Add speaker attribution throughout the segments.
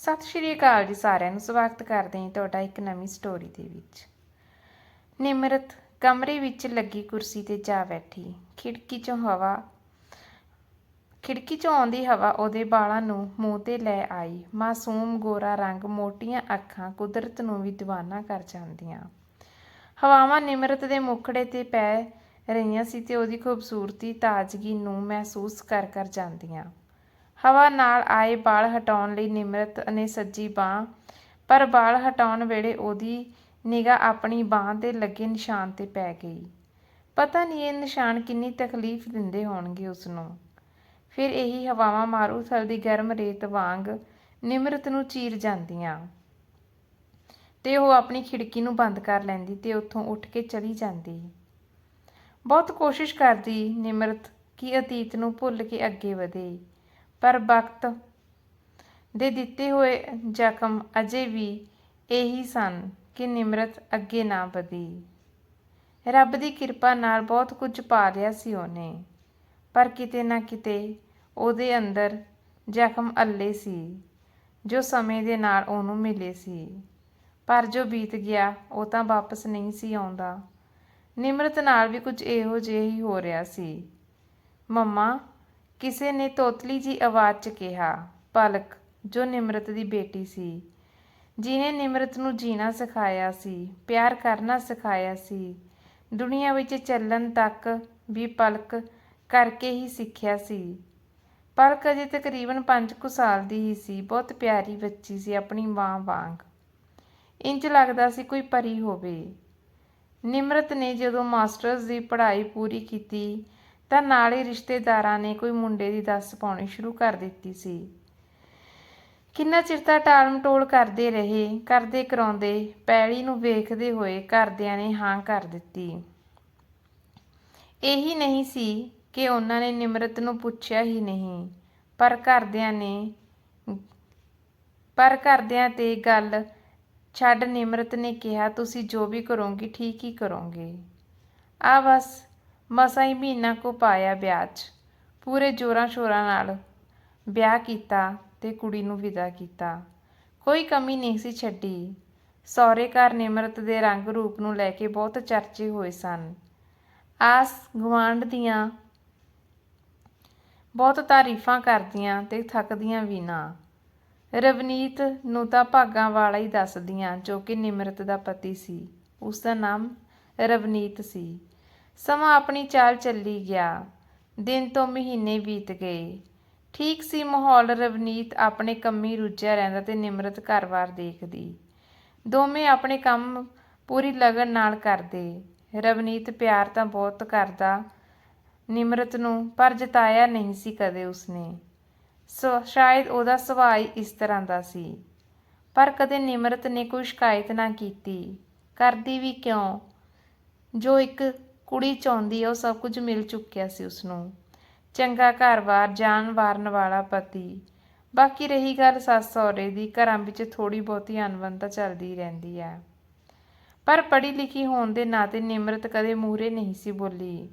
Speaker 1: ਸਤਿ ਸ਼੍ਰੀ ਅਕਾਲ ਜੀ ਸਾਰਿਆਂ ਨੂੰ, ਸਵਾਗਤ ਕਰਦੇ ਹਾਂ ਤੁਹਾਡਾ ਇੱਕ ਨਵੀਂ ਸਟੋਰੀ ਦੇ ਵਿੱਚ। ਨਿਮਰਤ ਕਮਰੇ ਵਿੱਚ ਲੱਗੀ ਕੁਰਸੀ ਤੇ ਜਾ ਬੈਠੀ। ਖਿੜਕੀ ਚੋਂ ਹਵਾ, ਖਿੜਕੀ ਚੋਂ ਆਉਂਦੀ ਹਵਾ ਉਹਦੇ ਵਾਲਾਂ ਨੂੰ ਮੂੰਹ ਤੇ ਲੈ ਆਈ। ਮਾਸੂਮ ਗੋਰਾ ਰੰਗ ਮੋਟੀਆਂ ਅੱਖਾਂ ਕੁਦਰਤ ਨੂੰ ਵੀ دیਵਾਨਾ ਕਰ ਜਾਂਦੀਆਂ। ਹਵਾਵਾਂ ਨਿਮਰਤ ਦੇ ਮੁਖੜੇ ਤੇ ਪੈ ਰਹੀਆਂ ਸੀ ਤੇ ਉਹਦੀ ਖੂਬਸੂਰਤੀ, ਤਾਜ਼ਗੀ ਨੂੰ ਮਹਿਸੂਸ ਕਰ ਕਰ ਜਾਂਦੀਆਂ। ਹਵਾ ਨਾਲ ਆਏ ਵਾਲ ਹਟਾਉਣ ਲਈ ਨਿਮਰਤ ਨੇ ਸੱਜੀ ਬਾਹ, ਪਰ ਵਾਲ ਹਟਾਉਣ ਵੇਲੇ ਉਹਦੀ ਨਿਗਾਹ ਆਪਣੀ ਬਾਹ ਤੇ ਲੱਗੇ ਨਿਸ਼ਾਨ ਤੇ ਪੈ ਗਈ। ਪਤਾ ਨਹੀਂ ਇਹ ਨਿਸ਼ਾਨ ਕਿੰਨੀ ਤਕਲੀਫ ਦਿੰਦੇ ਹੋਣਗੇ ਉਸ ਨੂੰ ਫਿਰ ਇਹੀ ਹਵਾਵਾਂ ਮਾਰੂਥਲ ਦੀ ਗਰਮ ਰੇਤ ਵਾਂਗ ਨਿਮਰਤ ਨੂੰ ਚੀਰ ਜਾਂਦੀਆਂ। ਤੇ ਉਹ ਆਪਣੀ ਖਿੜਕੀ ਨੂੰ ਬੰਦ ਕਰ ਲੈਂਦੀ ਤੇ ਉੱਥੋਂ ਉੱਠ ਕੇ ਚਲੀ ਜਾਂਦੀ। ਬਹੁਤ ਕੋਸ਼ਿਸ਼ ਕਰਦੀ ਨਿਮਰਤ ਕਿ ਅਤੀਤ ਨੂੰ ਭੁੱਲ ਕੇ ਅੱਗੇ ਵਧੇ। ਪਰ ਵਕਤ ਦੇ ਦਿੱਤੇ ਹੋਏ ਜ਼ਖਮ ਅਜੇ ਵੀ ਇਹੀ ਸਨ ਕਿ ਨਿਮਰਤ ਅੱਗੇ ਨਾ ਵਧੀ। ਰੱਬ ਦੀ ਕਿਰਪਾ ਨਾਲ ਬਹੁਤ ਕੁਝ ਪਾ ਲਿਆ ਸੀ ਉਹਨੇ, ਪਰ ਕਿਤੇ ਨਾ ਕਿਤੇ ਉਹਦੇ ਅੰਦਰ ਜ਼ਖਮ ਅੱਲੇ ਸੀ, ਜੋ ਸਮੇਂ ਦੇ ਨਾਲ ਉਹਨੂੰ ਮਿਲੇ ਸੀ। ਪਰ ਜੋ ਬੀਤ ਗਿਆ, ਉਹ ਤਾਂ ਵਾਪਸ ਨਹੀਂ ਸੀ ਆਉਂਦਾ। ਨਿਮਰਤ ਨਾਲ ਵੀ ਕੁਝ ਇਹੋ ਜਿਹਾ ਹੀ ਹੋ ਰਿਹਾ ਸੀ। ਮੰਮਾ ਕਿਸੇ ਨੇ ਤੋਤਲੀ ਜੀ ਆਵਾਜ਼ 'ਚ ਕਿਹਾ, ਪਲਕ, ਜੋ ਨਿਮਰਤ ਦੀ ਬੇਟੀ ਸੀ ਜਿਨੇ ਨਿਮਰਤ ਨੂੰ ਜੀਣਾ ਸਿਖਾਇਆ ਸੀ, ਪਿਆਰ ਕਰਨਾ ਸਿਖਾਇਆ ਸੀ, ਦੁਨੀਆ ਵਿੱਚ ਚੱਲਣ ਤੱਕ ਵੀ ਪਲਕ ਕਰਕੇ ਹੀ ਸਿੱਖਿਆ ਸੀ। ਪਲਕ ਅਜੇ ਤਕਰੀਬਨ 5 ਕੁ ਸਾਲ ਦੀ ਹੀ ਸੀ, ਬਹੁਤ ਪਿਆਰੀ ਬੱਚੀ ਸੀ, ਆਪਣੀ ਮਾਂ ਵਾਂਗ। ਇੰਜ ਲੱਗਦਾ ਸੀ ਕੋਈ ਪਰੀ ਹੋਵੇ। ਨਿਮਰਤ ਨੇ ਜਦੋਂ ਮਾਸਟਰਸ ਦੀ ਪੜ੍ਹਾਈ ਪੂਰੀ ਕੀਤੀ ਤਾਂ ਨਾਲ ਹੀ ਰਿਸ਼ਤੇਦਾਰਾਂ ਨੇ ਕੋਈ ਮੁੰਡੇ ਦੀ ਦੱਸ ਪਾਉਣੀ ਸ਼ੁਰੂ ਕਰ ਦਿੱਤੀ ਸੀ। ਕਿੰਨਾ ਚਿਰ ਤਾਂ ਟਾਲਮਟੋਲ ਕਰਦੇ ਰਹੇ, ਕਰਦੇ ਕਰਾਉਂਦੇ, ਪੈਲੀ ਨੂੰ ਵੇਖਦੇ ਹੋਏ ਘਰਦਿਆਂ ਨੇ ਹਾਂ ਕਰ ਦਿੱਤੀ। ਇਹੀ ਨਹੀਂ ਸੀ ਕਿ ਉਹਨਾਂ ਨੇ ਨਿਮਰਤ ਨੂੰ ਪੁੱਛਿਆ ਹੀ ਨਹੀਂ, ਪਰ ਘਰਦਿਆਂ ਨੇ, ਪਰ ਘਰਦਿਆਂ ਤੇ ਗੱਲ ਛੱਡ ਨਿਮਰਤ ਨੇ ਕਿਹਾ, ਤੁਸੀਂ ਜੋ ਵੀ ਕਰੋਗੇ, ਠੀਕ ਹੀ ਕਰੋਗੇ। ਆ ਬਸ ਮਸਾਂ ਹੀ ਮਹੀਨਾ ਕੁ ਪਾਇਆ ਵਿਆਹ 'ਚ। ਪੂਰੇ ਜੋਰਾਂ ਸ਼ੋਰਾਂ ਨਾਲ ਵਿਆਹ ਕੀਤਾ ਤੇ ਕੁੜੀ ਨੂੰ ਵਿਦਾ ਕੀਤਾ। ਕੋਈ ਕਮੀ ਨਹੀਂ ਸੀ ਛੱਡੀ। ਸਹੁਰੇ ਘਰ ਨਿਮਰਤ ਦੇ ਰੰਗ ਰੂਪ ਨੂੰ ਲੈ ਕੇ ਬਹੁਤ ਚਰਚੇ ਹੋਏ ਸਨ। ਆਸ ਗੁਆਂਢ ਦੀਆਂ ਬਹੁਤ ਤਾਰੀਫਾਂ ਕਰਦੀਆਂ ਤੇ ਥੱਕਦੀਆਂ ਵੀ ਨਾ। ਰਵਨੀਤ ਨੂੰ ਤਾਂ ਭਾਗਾਂ ਵਾਲਾ ਹੀ ਦੱਸਦੀਆਂ ਜੋ ਕਿ ਨਿਮਰਤ ਦਾ ਪਤੀ ਸੀ। ਉਸ ਦਾ ਨਾਮ ਰਵਨੀਤ ਸੀ। ਸਮਾਂ ਆਪਣੀ ਚਾਲ ਚੱਲੀ ਗਿਆ। ਦਿਨ ਤੋਂ ਮਹੀਨੇ ਬੀਤ ਗਏ। ਠੀਕ ਸੀ ਮਾਹੌਲ, ਰਵਨੀਤ ਆਪਣੇ ਕੰਮੀ ਰੁੱਝਿਆ ਰਹਿੰਦਾ ਤੇ ਨਿਮਰਤ ਘਰ-ਬਾਰ ਦੇਖਦੀ। ਦੋਵੇਂ ਆਪਣੇ ਕੰਮ ਪੂਰੀ ਲਗਨ ਨਾਲ ਕਰਦੇ। ਰਵਨੀਤ ਪਿਆਰ ਤਾਂ ਬਹੁਤ ਕਰਦਾ ਨਿਮਰਤ ਨੂੰ, ਪਰ ਜਤਾਇਆ ਨਹੀਂ ਸੀ ਕਦੇ ਉਸਨੇ। ਸੋ, ਸ਼ਾਇਦ ਉਹਦਾ ਸੁਭਾਅ ਹੀ ਇਸ ਤਰ੍ਹਾਂ ਦਾ ਸੀ। ਪਰ ਕਦੇ ਨਿਮਰਤ ਨੇ ਕੋਈ ਸ਼ਿਕਾਇਤ ਨਾ ਕੀਤੀ। ਕਰਦੀ ਵੀ ਕਿਉਂ? ਜੋ ਇੱਕ ਕੁੜੀ ਚਾਹੁੰਦੀ ਹੈ ਉਹ ਸਭ ਕੁਝ ਮਿਲ ਚੁੱਕਿਆ ਸੀ ਉਸਨੂੰ। ਚੰਗਾ ਘਰ-ਬਾਰ, ਜਾਨ ਵਾਰਨ ਵਾਲਾ ਪਤੀ। ਬਾਕੀ ਰਹੀ ਗੱਲ ਸੱਸ ਸਹੁਰੇ ਦੀ, ਘਰਾਂ ਵਿੱਚ ਥੋੜੀ ਬਹੁਤੀ ਅਨਬਨ ਤਾਂ ਚੱਲਦੀ ਰਹਿੰਦੀ ਹੈ ਪਰ ਪੜ੍ਹੀ ਲਿਖੀ ਹੋਣ ਦੇ ਨਾਤੇ ਨਿਮਰਤ ਕਦੇ ਮੂਹਰੇ ਨਹੀਂ ਸੀ ਬੋਲੀ।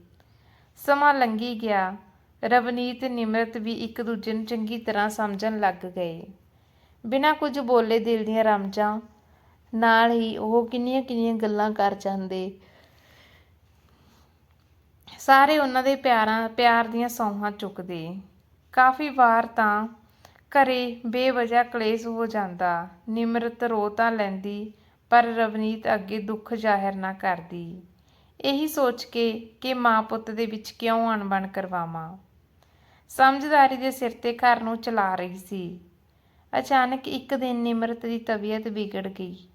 Speaker 1: ਸਮਾਂ ਲੰਘੀ ਗਿਆ। ਰਵਨੀਤ, ਨਿਮਰਤ ਵੀ ਇੱਕ ਦੂਜੇ ਨੂੰ ਚੰਗੀ ਤਰ੍ਹਾਂ ਸਮਝਣ ਲੱਗ ਗਏ। ਬਿਨਾਂ ਕੁਝ ਬੋਲੇ ਦਿਲ ਦੀਆਂ ਰਮਜਾਂ ਨਾਲ ਹੀ ਉਹ ਕਿੰਨੀਆਂ ਕਿੰਨੀਆਂ ਗੱਲਾਂ ਕਰ ਜਾਂਦੇ। ਸਾਰੇ ਉਹਨਾਂ ਦੇ ਪਿਆਰਾਂ, ਪਿਆਰ ਦੀਆਂ ਸੌਹਾਂ ਚੁੱਕਦੇ। ਕਾਫੀ ਵਾਰ ਤਾਂ ਘਰੇ ਬੇਵਜ੍ਹਾ ਕਲੇਸ਼ ਹੋ ਜਾਂਦਾ। ਨਿਮਰਤ ਰੋ ਤਾਂ ਲੈਂਦੀ, ਪਰ ਰਵਨੀਤ ਅੱਗੇ ਦੁੱਖ ਜ਼ਾਹਿਰ ਨਾ ਕਰਦੀ। ਇਹੀ ਸੋਚ ਕੇ ਕਿ ਮਾਂ ਪੁੱਤ ਦੇ ਵਿੱਚ ਕਿਉਂ ਅਣਬਣ ਕਰਵਾਵਾਂ? ਸਮਝਦਾਰੀ ਦੇ ਸਿਰ ਤੇ ਘਰ ਨੂੰ ਚਲਾ ਰਹੀ ਸੀ। ਅਚਾਨਕ ਇੱਕ ਦਿਨ ਨਿਮਰਤ ਦੀ ਤਬੀਅਤ ਵਿਗੜ ਗਈ।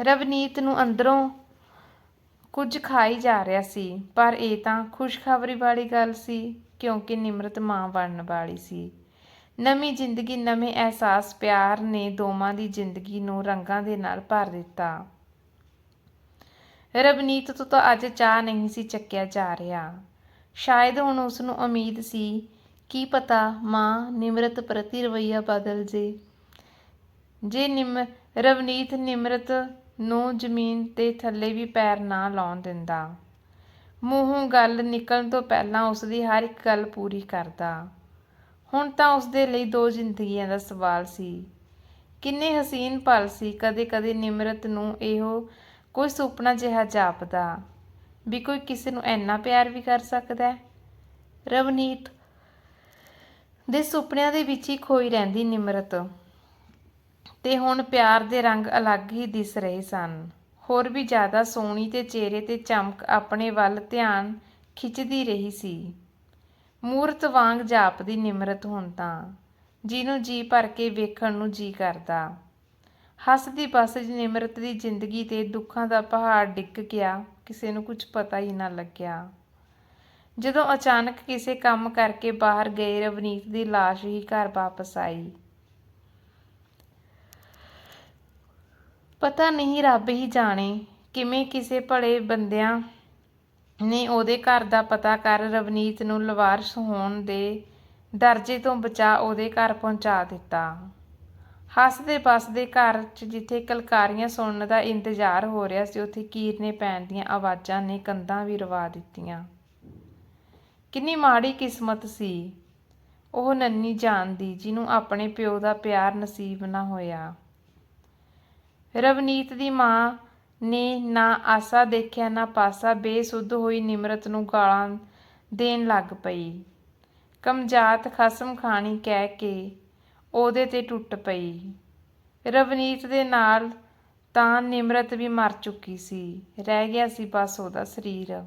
Speaker 1: ਰਵਨੀਤ ਨੂੰ ਅੰਦਰੋਂ ਕੁਝ ਖਾਈ ਜਾ ਰਿਹਾ ਸੀ, ਪਰ ਇਹ ਤਾਂ ਖੁਸ਼ਖਬਰੀ ਵਾਲੀ ਗੱਲ ਸੀ, ਕਿਉਂਕਿ ਨਿਮਰਤ ਮਾਂ ਬਣਨ ਵਾਲੀ ਸੀ। ਨਵੀਂ ਜ਼ਿੰਦਗੀ, ਨਵੇਂ ਅਹਿਸਾਸ, ਪਿਆਰ ਨੇ ਦੋਵਾਂ ਦੀ ਜ਼ਿੰਦਗੀ ਨੂੰ ਰੰਗਾਂ ਦੇ ਨਾਲ ਭਰ ਦਿੱਤਾ। ਰਵਨੀਤ ਤੋਂ ਤਾਂ ਅੱਜ ਚਾਹ ਨਹੀਂ ਸੀ ਚੱਕਿਆ ਜਾ ਰਿਹਾ। ਸ਼ਾਇਦ ਹੁਣ ਉਸ ਨੂੰ ਉਮੀਦ ਸੀ, ਕੀ ਪਤਾ ਮਾਂ ਨਿਮਰਤ ਪ੍ਰਤੀ ਰਵਈਆ ਬਦਲ ਜੇ। ਜੇ ਨਿਮ, ਰਵਨੀਤ ਨਿਮਰਤ ਨੂੰ ਜ਼ਮੀਨ ਤੇ ਥੱਲੇ ਵੀ ਪੈਰ ਨਾ ਲਾਉਣ ਦਿੰਦਾ। ਮੂੰਹੋਂ ਗੱਲ ਨਿਕਲਣ ਤੋਂ ਪਹਿਲਾਂ ਉਸ ਦੀ ਹਰ ਇੱਕ ਗੱਲ ਪੂਰੀ ਕਰਦਾ। ਹੁਣ ਤਾਂ ਉਸ ਦੇ ਲਈ ਦੋ ਜ਼ਿੰਦਗੀਆਂ ਦਾ ਸਵਾਲ ਸੀ। ਕਿੰਨੇ ਹਸੀਨ ਪਲ ਸੀ, ਕਦੇ-ਕਦੇ ਨਿਮਰਤ ਨੂੰ ਇਹੋ ਕੋਈ ਸੁਪਨਾ ਜਿਹਾ ਜਾਪਦਾ ਵੀ ਕੋਈ ਕਿਸੇ ਨੂੰ ਇੰਨਾ ਪਿਆਰ ਵੀ ਕਰ ਸਕਦਾ ਹੈ। ਰਵਨੀਤ ਦੇ ਸੁਪਨਿਆਂ ਦੇ ਵਿੱਚ ਹੀ ਖੋਈ ਰਹਿੰਦੀ ਨਿਮਰਤ। ਤੇ ਹੁਣ ਪਿਆਰ ਦੇ ਰੰਗ ਅਲੱਗ ਹੀ ਦਿਸ ਰਹੇ ਸਨ। ਹੋਰ ਵੀ ਜ਼ਿਆਦਾ ਸੋਹਣੀ ਤੇ ਚਿਹਰੇ ਤੇ ਚਮਕ ਆਪਣੇ ਵੱਲ ਧਿਆਨ ਖਿੱਚਦੀ ਰਹੀ ਸੀ। ਮੂਰਤ ਵਾਂਗ ਜਾਪਦੀ ਨਿਮਰਤ ਹੁਣ ਤਾਂ, ਜਿਹਨੂੰ ਜੀ ਭਰ ਕੇ ਵੇਖਣ ਨੂੰ ਜੀ ਕਰਦਾ। ਹੱਸਦੀ ਬਸਦੀ ਨਿਮਰਤ ਦੀ ਜ਼ਿੰਦਗੀ ਤੇ ਦੁੱਖਾਂ ਦਾ ਪਹਾੜ ਡਿੱਗ ਗਿਆ, ਕਿਸੇ ਨੂੰ ਕੁਝ ਪਤਾ ਹੀ ਨਾ ਲੱਗਿਆ। ਜਦੋਂ ਅਚਾਨਕ ਕਿਸੇ ਕੰਮ ਕਰਕੇ ਬਾਹਰ ਗਏ, ਰਵਨੀਤ ਦੀ ਲਾਸ਼ ਹੀ ਘਰ ਵਾਪਸ ਆਈ। ਪਤਾ ਨਹੀਂ ਰੱਬ ਹੀ ਜਾਣੇ ਕਿਵੇਂ ਕਿਸੇ ਭਲੇ ਬੰਦਿਆਂ ਨੇ ਉਹਦੇ ਘਰ ਦਾ ਪਤਾ ਕਰ ਰਵਨੀਤ ਨੂੰ ਲਵਾਰਸ ਹੋਣ ਦੇ ਦਰਜੇ ਤੋਂ ਬਚਾ ਉਹਦੇ ਘਰ ਪਹੁੰਚਾ ਦਿੱਤਾ। ਹੱਸਦੇ ਬਸਦੇ ਘਰ 'ਚ ਜਿੱਥੇ ਕਲਕਾਰੀਆਂ ਸੁਣਨ ਦਾ ਇੰਤਜ਼ਾਰ ਹੋ ਰਿਹਾ ਸੀ, ਉੱਥੇ ਕੀਰਨੇ ਪੈਣ ਦੀਆਂ ਆਵਾਜ਼ਾਂ ਨੇ ਕੰਧਾਂ ਵੀ ਰਵਾ ਦਿੱਤੀਆਂ। ਕਿੰਨੀ ਮਾੜੀ ਕਿਸਮਤ ਸੀ। ਉਹ ਨੰਨੀ ਜਾਨ ਦੀ ਜਿਹਨੂੰ ਆਪਣੇ ਪਿਓ ਦਾ ਪਿਆਰ ਨਸੀਬ ਨਾ ਹੋਇਆ। ਰਵਨੀਤ ਦੀ ਮਾਂ ਨੇ ਨਾ ਆਸਾ ਦੇਖਿਆ, ਨਾ ਪਾਸਾ। ਬੇਸੁੱਧ ਹੋਈ ਨਿਮਰਤ ਨੂੰ ਗਾਲਾਂ ਦੇਣ ਲੱਗ ਪਈ। ਕਮਜਾਤ ਖਸਮ ਖਾਣੀ ਕਹਿ ਕੇ ਉਹਦੇ ਤੇ ਟੁੱਟ ਪਈ। ਰਵਨੀਤ ਦੇ ਨਾਲ ਤਾਂ ਨਿਮਰਤ ਵੀ ਮਰ ਚੁੱਕੀ ਸੀ। ਰਹਿ ਗਿਆ ਸੀ ਬਸ ਉਹਦਾ ਸਰੀਰ।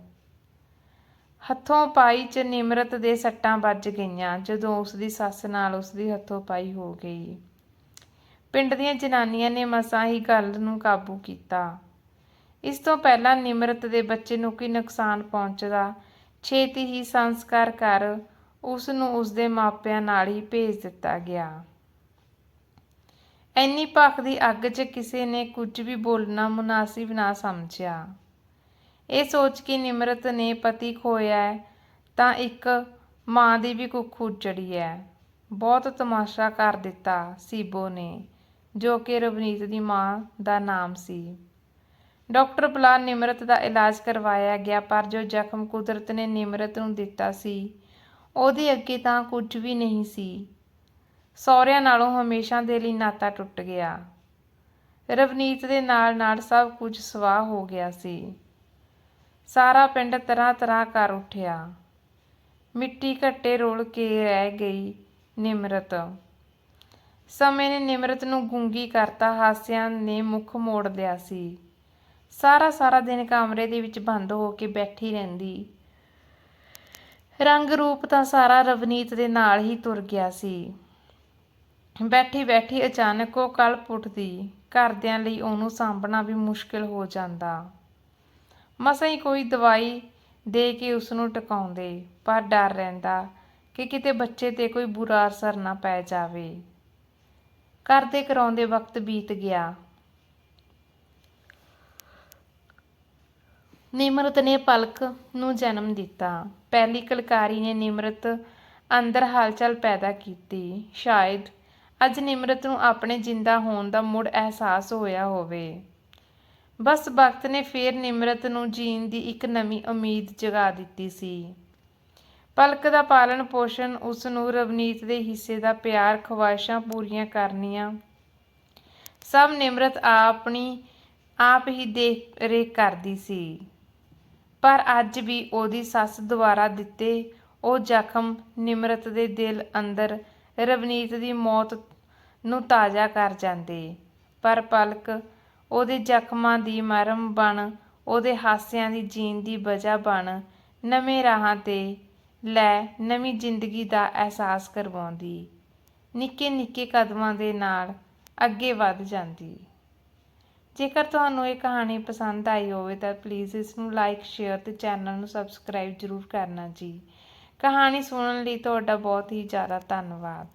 Speaker 1: ਹੱਥੋਂ ਪਾਈ ਚ ਨਿਮਰਤ ਦੇ ਸੱਟਾਂ ਵੱਜ ਗਈਆਂ ਜਦੋਂ ਉਸ ਦੀ ਸੱਸ ਨਾਲ ਉਸ ਦੀ ਹੱਥੋਂ ਪਾਈ ਹੋ ਗਈ। ਪਿੰਡ ਦੀਆਂ ਜਨਾਨੀਆਂ ਨੇ ਮਸਾਂ ਹੀ ਗੱਲ ਨੂੰ ਕਾਬੂ ਕੀਤਾ। ਇਸ ਤੋਂ ਪਹਿਲਾਂ ਨਿਮਰਤ ਦੇ ਬੱਚੇ ਨੂੰ ਕੋਈ ਨੁਕਸਾਨ ਪਹੁੰਚਦਾ? ਛੇਤੀ ਹੀ ਸੰਸਕਾਰ ਕਰ ਉਸ ਨੂੰ ਉਸ ਦੇ ਮਾਪਿਆਂ ਨਾਲ ਹੀ ਭੇਜ ਦਿੱਤਾ ਗਿਆ। ਐਨੀ ਭਖ ਦੀ ਅੱਗ 'ਚ ਕਿਸੇ ਨੇ ਕੁਝ ਵੀ ਬੋਲਣਾ ਮੁਨਾਸਿਬ ਨਾ ਸਮਝਿਆ। ਇਹ ਸੋਚ ਕੇ ਨਿਮਰਤ ਨੇ ਪਤੀ ਖੋਇਆ ਤਾਂ ਇੱਕ ਮਾਂ ਦੀ ਵੀ ਕੁੱਖ ਉੱਜੜੀ ਹੈ। ਬਹੁਤ ਤਮਾਸ਼ਾ ਕਰ ਦਿੱਤਾ ਸੀਬੋ ਨੇ। ਜੋ ਕਿ ਰਵਨੀਤ ਦੀ ਮਾਂ ਦਾ ਨਾਮ ਸੀ। ਡਾਕਟਰ ਬੁਲਾ ਨਿਮਰਤ ਦਾ ਇਲਾਜ ਕਰਵਾਇਆ ਗਿਆ, ਪਰ ਜੋ ਜ਼ਖਮ ਕੁਦਰਤ ਨੇ ਨਿਮਰਤ ਨੂੰ ਦਿੱਤਾ ਸੀ, ਉਹਦੇ ਅੱਗੇ ਤਾਂ ਕੁਝ ਵੀ ਨਹੀਂ ਸੀ। ਸਹੁਰਿਆਂ ਨਾਲੋਂ ਹਮੇਸ਼ਾ ਦੇ ਲਈ ਨਾਤਾ ਟੁੱਟ ਗਿਆ। ਰਵਨੀਤ ਦੇ ਨਾਲ ਨਾਲ ਸਭ ਕੁਝ ਸਵਾਹ ਹੋ ਗਿਆ ਸੀ। ਸਾਰਾ ਪਿੰਡ ਤਰ੍ਹਾਂ ਤਰ੍ਹਾਂ ਕਰ ਉੱਠਿਆ। ਮਿੱਟੀ ਘੱਟੇ ਰੋਲ ਕੇ ਰਹਿ ਗਈ ਨਿਮਰਤ। ਸਮੇਂ ਨੇ ਨਿਮਰਤ ਨੂੰ ਗੁੰਗੀ ਕਰਤਾ, ਹਾਸਿਆਂ ਨੇ ਮੁੱਖ ਮੋੜ ਲਿਆ ਸੀ। ਸਾਰਾ ਸਾਰਾ ਦਿਨ ਕਮਰੇ ਦੇ ਵਿੱਚ ਬੰਦ ਹੋ ਕੇ ਬੈਠੀ ਰਹਿੰਦੀ। ਰੰਗ ਰੂਪ ਤਾਂ ਸਾਰਾ ਰਵਨੀਤ ਦੇ ਨਾਲ ਹੀ ਤੁਰ ਗਿਆ ਸੀ। ਬੈਠੀ ਬੈਠੀ ਅਚਾਨਕ ਉਹ ਕਲ ਪੁੱਟਦੀ, ਘਰਦਿਆਂ ਲਈ ਉਹਨੂੰ ਸਾਂਭਣਾ ਵੀ ਮੁਸ਼ਕਿਲ ਹੋ ਜਾਂਦਾ। ਮਸਾਂ ਹੀ ਕੋਈ ਦਵਾਈ ਦੇ ਕੇ ਉਸ ਨੂੰ ਟਿਕਾਉਂਦੇ, ਪਰ ਡਰ ਰਹਿੰਦਾ ਕਿ ਕਿਤੇ ਬੱਚੇ ਤੇ ਕੋਈ ਬੁਰਾ ਅਸਰ ਨਾ ਪੈ ਜਾਵੇ। ਕਰਦੇ ਕਰਾਉਂਦੇ ਵਕਤ ਬੀਤ ਗਿਆ। ਨਿਮਰਤ ਨੇ ਪਲਕ ਨੂੰ ਜਨਮ ਦਿੱਤਾ। ਪਹਿਲੀ ਕਲਕਾਰੀ ਨੇ ਨਿਮਰਤ ਅੰਦਰ ਹਲਚਲ ਪੈਦਾ ਕੀਤੀ। ਸ਼ਾਇਦ ਅੱਜ ਨਿਮਰਤ ਨੂੰ ਆਪਣੇ ਜਿੰਦਾ ਹੋਣ ਦਾ ਮੁੜ ਅਹਿਸਾਸ ਹੋਇਆ ਹੋਵੇ। ਬਸ ਵਕਤ ਨੇ ਫੇਰ ਨਿਮਰਤ ਨੂੰ ਜੀਣ ਦੀ ਇੱਕ ਨਵੀਂ ਉਮੀਦ ਜਗਾ ਦਿੱਤੀ ਸੀ। ਪਲਕ ਦਾ ਪਾਲਣ ਪੋਸ਼ਣ ਉਸ ਨੂੰ ਰਵਨੀਤ ਦੇ ਹਿੱਸੇ ਦਾ ਪਿਆਰ ਖਵਾਇਸ਼ਾਂ ਪੂਰੀਆਂ ਕਰਨੀਆਂ। ਸਭ ਨਿਮਰਤ ਆਪਣੀ, ਆਪ ਹੀ ਦੇਖ ਰੇਖ ਕਰਦੀ ਸੀ। ਪਰ ਅੱਜ ਵੀ ਉਹਦੀ ਸੱਸ ਦੁਆਰਾ ਦਿੱਤੇ, ਉਹ ਜ਼ਖਮ ਨਿਮਰਤ ਦੇ ਦਿਲ ਅੰਦਰ ਰਵਨੀਤ ਦੀ ਮੌਤ ਨੂੰ ਤਾਜ਼ਾ ਕਰ ਜਾਂਦੇ। ਪਰ ਪਲਕ ਉਹਦੇ ਜ਼ਖਮਾਂ ਦੀ ਮਰਮ ਬਣ, ਉਹਦੇ ਹਾਸਿਆਂ ਦੀ ਜੀਣ ਦੀ ਵਜ੍ਹਾ ਬਣ, ਨਵੇਂ ਰਾਹਾਂ ਤੇ ਲੈ ਨਵੀਂ ਜ਼ਿੰਦਗੀ ਦਾ ਅਹਿਸਾਸ ਕਰਵਾਉਂਦੀ। ਨਿੱਕੇ ਨਿੱਕੇ ਕਦਮਾਂ ਦੇ ਨਾਲ ਅੱਗੇ ਵੱਧ ਜਾਂਦੀ। ਜੇਕਰ ਤੁਹਾਨੂੰ ਇਹ ਕਹਾਣੀ ਪਸੰਦ ਆਈ ਹੋਵੇ ਤਾਂ ਪਲੀਜ਼ ਇਸ ਨੂੰ ਲਾਈਕ ਸ਼ੇਅਰ ਤੇ ਚੈਨਲ ਨੂੰ ਸਬਸਕ੍ਰਾਈਬ ਜ਼ਰੂਰ ਕਰਨਾ ਜੀ। ਕਹਾਣੀ ਸੁਣਨ ਲਈ ਤੁਹਾਡਾ ਬਹੁਤ ਹੀ ਜ਼ਿਆਦਾ ਧੰਨਵਾਦ।